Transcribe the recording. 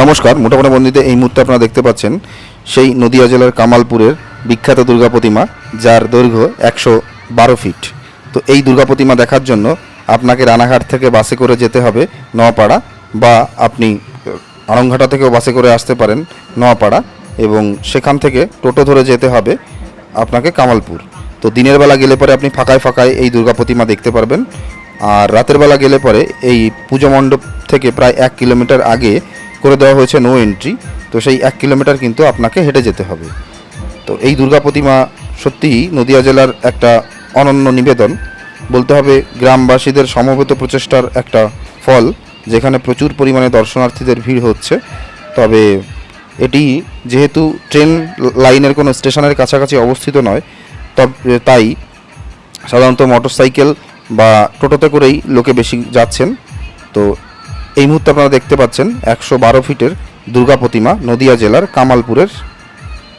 নমস্কার মোটামুটি বন্দিতে এই মুহূর্তে আপনারা দেখতে পাচ্ছেন সেই নদিয়া জেলার কামালপুরের বিখ্যাত দুর্গা প্রতিমা যার দৈর্ঘ্য একশো বারো ফিট। তো এই দুর্গা প্রতিমা দেখার জন্য আপনাকে রানাঘাট থেকে বাসে করে যেতে হবে নোয়াপাড়া বা আপনি আহ, আড়ংঘাটা থেকেও বাসে করে আসতে পারেন নোয়াপাড়া এবং সেখান থেকে টোটো ধরে যেতে হবে আপনাকে কামালপুর। তো দিনের বেলা গেলে পরে আপনি ফাঁকায় ফাঁকায় এই দুর্গা প্রতিমা দেখতে পারবেন। আর রাতের বেলা গেলে পরে এই পুজো মণ্ডপ থেকে প্রায় এক কিলোমিটার আগে করে দেওয়া হয়েছে নো এন্ট্রি তো সেই এক কিলোমিটার কিন্তু আপনাকে হেঁটে যেতে হবে। তো এই দুর্গা প্রতিমা সত্যিই নদিয়া জেলার একটা অনন্য নিবেদন। বলতে হবে গ্রামবাসীদের সমবেত প্রচেষ্টার একটা ফল, যেখানে প্রচুর পরিমাণে দর্শনার্থীদের ভিড় হচ্ছে। তবে এটি যেহেতু ট্রেন লাইনের কোনো স্টেশনের কাছাকাছি অবস্থিত নয়, তব তাই সাধারণত মোটরসাইকেল বা টোটোতে করেই লোকে বেশি যাচ্ছেন। তো এই মুহূর্তে আপনারা দেখতে পাচ্ছেন একশো বারো ফিটের দুর্গা প্রতিমা নদিয়া জেলার কামালপুরের